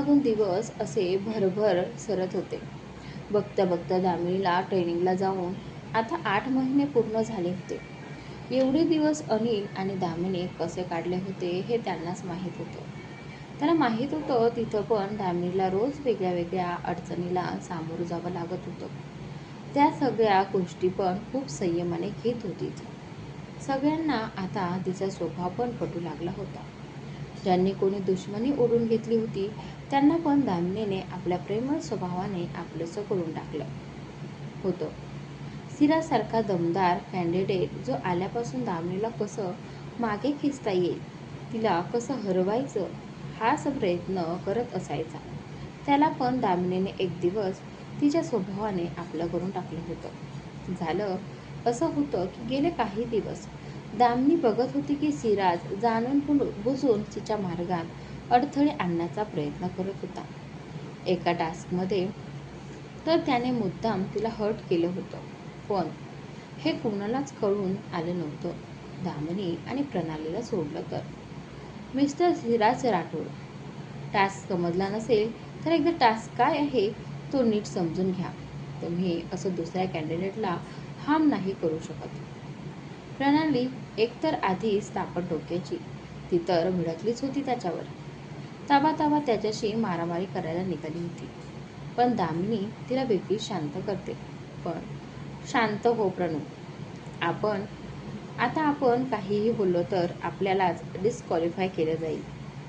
मागून दिवस असे भरभर सरत होते. बघता बघता दामिनीला ट्रेनिंगला जाऊन आता आठ महिने पूर्ण झाले होते. एवढे दिवस अनिल आणि दामिनी कसे काढले होते हे त्यांनाच माहीत होतं. त्यांना माहीत होतं तिथं पण दामिनीला रोज वेगळ्या वेगळ्या अडचणीला सामोरं जावं लागत होतं. त्या सगळ्या गोष्टी पण खूप संयमाने घेत होती सगळ्यांना आता तिचा स्वभाव पण पटू लागला होता. ज्यांनी कोणी दुश्मनी ओढून घेतली होती त्यांना पण दामिनीने आपल्या प्रेमळ स्वभावाने आपलंसं करून टाकलं होतं. सिरासारखा दमदार कॅन्डिडेट जो आल्यापासून दामिनीला कसं मागे खेचता येईल तिला कसं हरवायचं हाच प्रयत्न करत असायचा. त्याला पण दामिनीने एक दिवस तिच्या स्वभावाने आपलं करून टाकलं होतं. झालं असं होतं की गेले काही दिवस दामिनी बघत होती की सिराज जाणून बुजून तिच्या मार्गात अडथळे आणण्याचा प्रयत्न करत होता. एका टास्कमध्ये तर त्याने मुद्दाम तिला हर्ट केलं होतं. पण हे कोणालाच कळून आलं नव्हतं. दामिनी आणि प्रणालीला सोडलं तर. मिस्टर धीराज राठोड टास्क समजला नसेल तर एकदा टास्क काय आहे तो नीट समजून घ्या. तुम्ही असं दुसऱ्या कॅन्डिडेटला हार्म नाही करू शकत. प्रणाली एकतर आधीच तापट डोक्याची ती तर भिडकलीच होती त्याच्यावर. ताबा ताबा त्याच्याशी मारामारी करायला निघाली होती. पण दामिनी तिला वेगळी शांत करते. पण शांत हो प्रणू. आपण आता आपण काहीही बोललो तर आपल्यालाच डिस्क्वालिफाय केलं जाईल.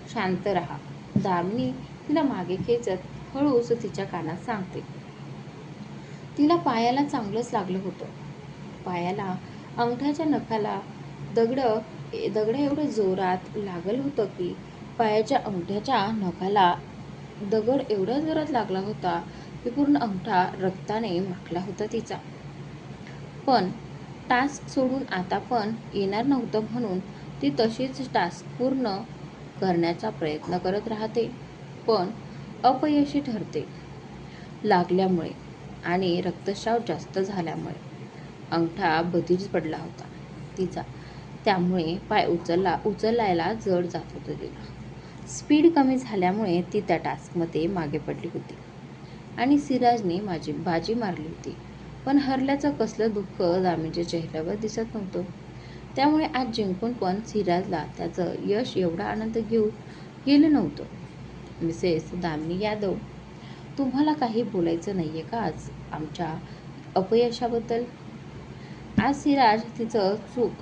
शांत राहा. दामिनी तिला मागे खेचत हळूच तिच्या कानात सांगते. तिला पायाला चांगलंच लागलं होतं. पायाला अंगठ्याच्या नखाला दगड दगड एवढं जोरात लागलं होतं की पायाच्या अंगठ्याच्या नखाला दगड एवढा जोरात लागला होता की पूर्ण अंगठा रक्ताने माखला होता तिचा. पण टास्क सोडून आता पण येणार नव्हतं म्हणून ती तशीच टास्क पूर्ण करण्याचा प्रयत्न करत राहते पण अपयशी ठरते लागल्यामुळे आणि रक्तस्राव जास्त झाल्यामुळे. अंगठा बधीच पडला होता तिचा. त्यामुळे पाय उचलला उचलायला जड जात होतं तिला. स्पीड कमी झाल्यामुळे ती त्या टास्कमध्ये मागे पडली होती. आणि सिराजने माझी बाजी मारली होती. पण हरल्याचं कसलं दुःख दामीच्या चेहऱ्यावर दिसत नव्हतं. त्यामुळे आज जिंकून पण सिराजला त्याचं यश एवढा आनंद घेऊन गेलं नव्हतं. मिसेस दामिनी यादव तुम्हाला काही बोलायचं नाही आहे का आज आमच्या अपयशाबद्दल? आज सिराज तिचं चूक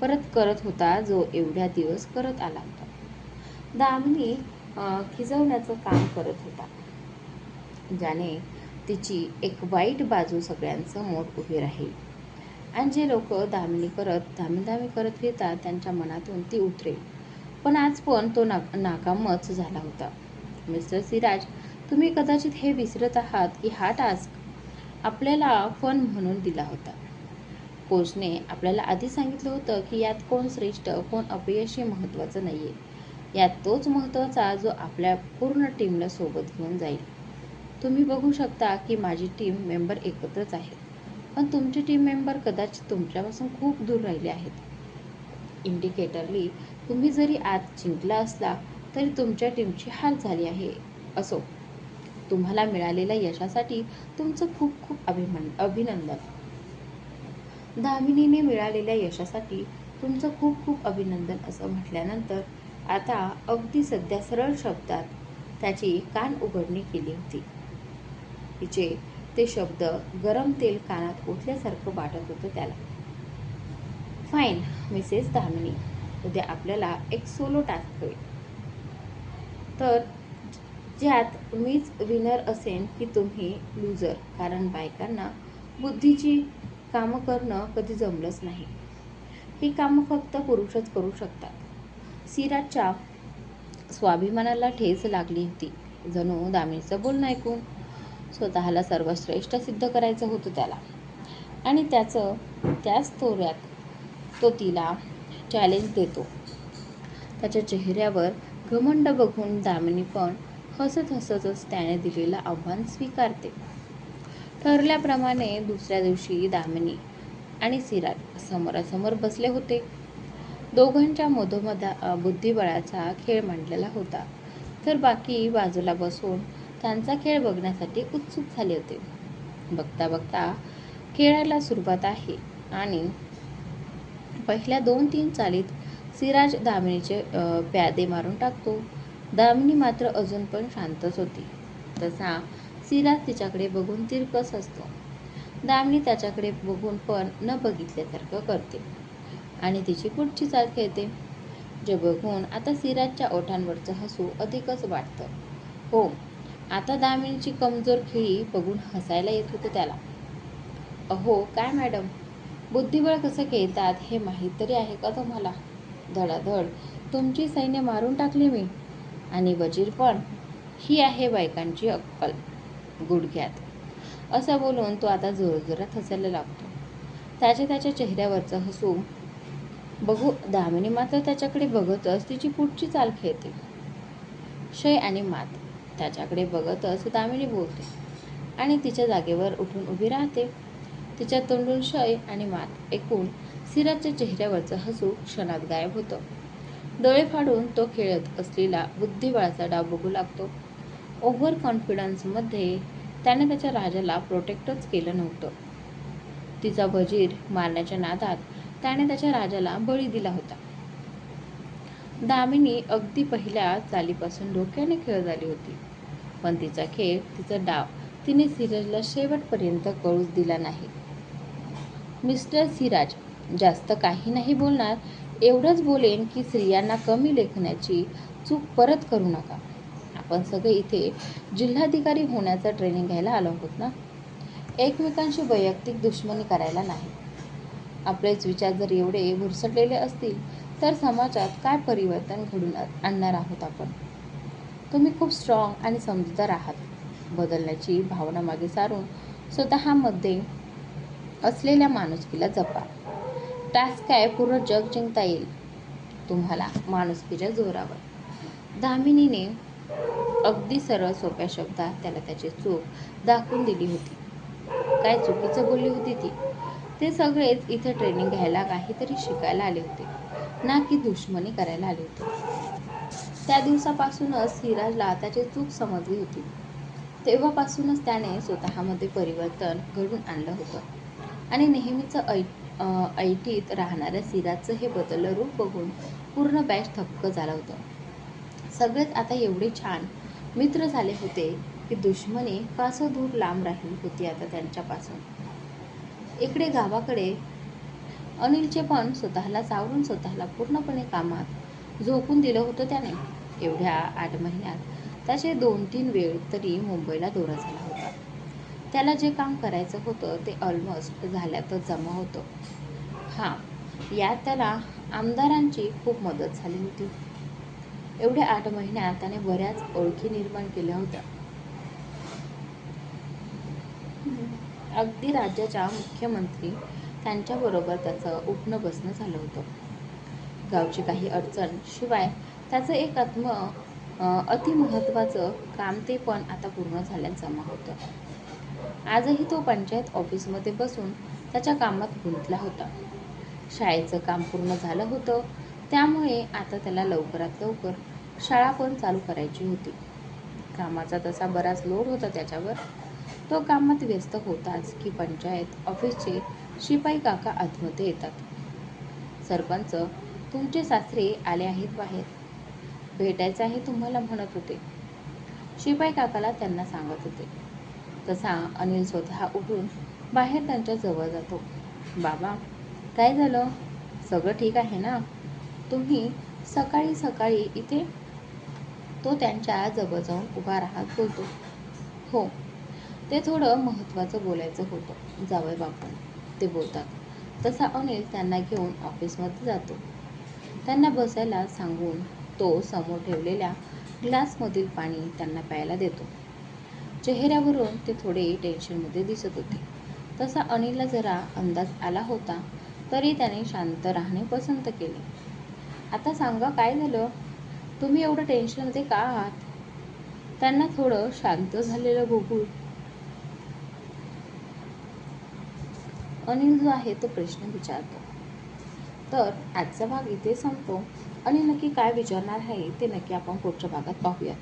परत करत होता जो एवढ्या दिवस करत आला होता. दामिनी खिजवण्याचं काम करत होता. ज्याने तिची एक वाईट बाजू सगळ्यांसमोर उभी राहील. आणि जे लोक दामिनी करत धामीधामी करत घेतात त्यांच्या मनातून ती उतरेल. पण आज पण तो ना नाकामच झाला होता. मिस्टर सिराज तुम्ही कदाचित हे विसरत आहात की हा टास्क आपल्याला फन म्हणून दिला होता. कोचने आपल्याला आधी सांगितलं होतं की यात कोण श्रेष्ठ कोण अपयशी महत्त्वाचं नाही आहे यात तोच महत्त्वाचा जो आपल्या पूर्ण टीमला सोबत घेऊन जाईल. तुम्ही बघू शकता की माझी टीम मेंबर एकत्रच आहेत. पण तुमचे टीम मेंबर कदाचित तुमच्यापासून खूप दूर राहिले आहेत. इंडिकेटरली तुम्ही जरी आज जिंकला असला तरी तुमच्या टीमची हाल झाली आहे असो. तुम्हाला मिळालेल्या यशासाठी तुमचं खूप खूप अभिमान अभिनंदन. दामिनीने मिळालेल्या यशासाठी तुमचं खूप खूप अभिनंदन असं म्हटल्यानंतर आता अगदी सध्या सरळ शब्दात त्याची कान उघडणी केली होती. तिचे ते शब्द गरम तेल कानात ओतल्यासारखं वाटत होतं त्याला. फाईन मिसेस धामिनी उद्या आपल्याला एक सोलो टास्क होईल तर ज्यात मीच विनर असेन की तुम्ही लूजर कारण बायकांना बुद्धीची कामं करणं कधी जमलंच नाही. ही कामं फक्त पुरुषच करू शकतात. सिराजच्या स्वाभिमानाला ठेच लागली होती. जणू दामिनीचं बोलणं ऐकून स्वतःला सर्वश्रेष्ठ सिद्ध करायचं होतं त्याला. आणि त्याचं त्याच तोऱ्यात तो तिला चॅलेंज देतो. त्याच्या चेहऱ्यावर घमंड बघून दामिनी पण हसत हसतच त्याने दिलेलं आव्हान स्वीकारते. ठरल्याप्रमाणे दुसऱ्या दिवशी दामिनी आणि सिराज समोरासमोर बसले होते. दोघांच्या मधोमधा बुद्धिबळाचा खेळ मांडलेला होता. तर बाकी बाजूला बसून त्यांचा खेळ बघण्यासाठी उत्सुक झाले होते. बघता बघता खेळायला सुरुवात आहे आणि पहिल्या दोन तीन चालीत सिराज दामिनीचे प्यादे मारून टाकतो. दामिनी मात्र अजून पण शांतच होती. तसा सिराज तिच्याकडे बघून तिरकस असतो. दामिनी त्याच्याकडे बघून पण न बघितल्यासारखं करते. आणि तिची पुढची चाल खेळते. जे बघून आता सिराजच्या ओठांवरचं हसू अधिकच वाटतं. हो आता दामिनीची कमजोर खिळी बघून हसायला येत होतं त्याला. अहो काय मॅडम? बुद्धिबळ कसं खेळतात हे माहीत तरी आहे का तुम्हाला? धडाधड तुमची सैन्य मारून टाकली मी. आणि वजीर पण ही आहे बायकांची अक्कल. गुडघ्यात. असं बोलून तो आता जोरजोरात हसायला लागतो. त्याच्या त्याच्या चेहऱ्यावरचं हसू बघू दामिनी मात्र त्याच्याकडे बघतच तिची पुढची चाल खेळते शय आणि मात त्याच्याकडे बघतच दामिनी बोलते आणि तिच्या जागेवर उठून उभी राहते. तिच्या तोंडून शय आणि मात ऐकून सिराजच्या चेहऱ्यावरचं हसू क्षणात गायब होतं. डोळे फाडून तो खेळत असलेला बुद्धिबळाचा डाव बघू लागतो. ओव्हर कॉन्फिडन्समध्ये त्याने त्याच्या राजाला प्रोटेक्टच केलं नव्हतं. तिचा वजीर मारण्याच्या नादात त्याने त्याच्या राजाला बळी दिला होता. दामिनी अगदी पहिल्या चालीपासून डोक्याने खेळ झाली होती. पण तिचा खेळ तिचा डाव तिने सिराजला शेवटपर्यंत कळूच दिला नाही. मिस्टर सिराज जास्त काही नाही बोलणार एवढंच बोलेन की स्त्रियांना कमी लेखण्याची चूक परत करू नका. आपण सगळे इथे जिल्हाधिकारी होण्याचं ट्रेनिंग घ्यायला आलो आहोत ना? एकमेकांशी वैयक्तिक दुश्मनी करायला नाही. आपलेच विचार जर एवढे भुरसटलेले असतील तर समाजात काय परिवर्तन घडून आणणार आहोत आपण? तुम्ही खूप स्ट्रॉंग आणि समजदार आहात. बदलण्याची भावना मागे सारून स्वतःमध्ये असलेल्या माणुसकीला जपा. टास्क काय पूर्ण जग जिंकता येईल तुम्हाला माणुसकीच्या जोरावर. दामिनीने अगदी सरळ सोप्या शब्दात त्याला त्याची चूक दाखवून दिली होती. काय चुकीचं बोलली होती ती? ते सगळेच इथे ट्रेनिंग घ्यायला काहीतरी शिकायला आले होते. ना की दुश्मनी करायला आले होते. त्या दिवसापासूनच सिराजला त्याची चूक समजली होती. तेव्हापासूनच त्याने स्वतःमध्ये परिवर्तन घडून आणलं होतं. आणि नेहमीचं ऐ ऐटीत राहणाऱ्या सिराजचं हे बदललं रूप बघून पूर्ण बॅच थक्क झालं होतं. सगळेच आता एवढे छान मित्र झाले होते की दुश्मनी कासं दूर लांब राहिली होती आता त्यांच्यापासून? इकडे गावाकडे. अनिलचे पण स्वतःला सावरून स्वतःला पूर्णपणे कामात झोकून दिलं होतं त्याने. एवढ्या आठ महिन्यात त्याचे दोन तीन वेळ तरी मुंबईला दौरा झाला होता. त्याला जे काम करायचं होतं ते ऑलमोस्ट झाल्यातच जमा होतं. हां यात त्याला आमदारांची खूप मदत झाली होती. एवढ्या आठ महिन्यात त्याने बऱ्याच ओळखी निर्माण केल्या होत्या. अगदी राज्याच्या मुख्यमंत्री त्यांच्याबरोबर त्याचं उठणं बसणं झालं होतं. गावची काही अडचण शिवाय त्याचं एक आत्म अं, अतिमहत्त्वाचं काम ते पण आता पूर्ण झाल्यात जमा होतं. आजही तो पंचायत ऑफिसमध्ये बसून त्याच्या कामात गुंतला होता. शाळेचं काम पूर्ण झालं होतं त्यामुळे आता त्याला लवकरात लवकर शाळा पण चालू करायची होती. कामाचा तसा बराच लोड होता त्याच्यावर तो कामात व्यस्त होताच की पंचायत ऑफिसचे शिपाई काका आतमध्ये येतात. सरपंच तुमचे सासरे आले आहेत बाहेर. भेटायचं आहे तुम्हाला म्हणत होते. शिपाई काकाला त्यांना सांगत होते. तसा अनिल स्वतः उठून बाहेर त्यांच्या जवळ जातो. बाबा काय झालं? सगळं ठीक आहे ना? तुम्ही सकाळी सकाळी इथे? तो त्यांच्या जवळ जाऊन उभा राहत बोलतो. हो ते थोडं महत्त्वाचं बोलायचं होतं. जावय बापू ते बोलतात. तसा अनिल त्यांना घेऊन ऑफिसमध्ये जातो. त्यांना बसायला सांगून तो समोर ठेवलेल्या ग्लासमधील पाणी त्यांना प्यायला देतो. चेहऱ्यावरून ते थोडे टेन्शनमध्ये दिसत होते. तसा अनिलला जरा अंदाज आला होता तरी त्याने शांत राहणे पसंत केले. आता सांगा काय झालं? तुम्ही एवढं टेन्शनमध्ये का आहात? त्यांना थोडं शांत झालेलं बघून अनिल जो आहे तो प्रश्न विचारतो. तर आजचा भाग इथे संपतो. आणि नक्की काय विचारणार आहे ते नक्की आपण पुढच्या भागात पाहूयात.